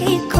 chico.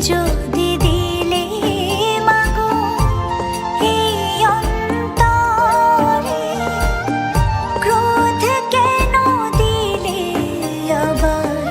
যদি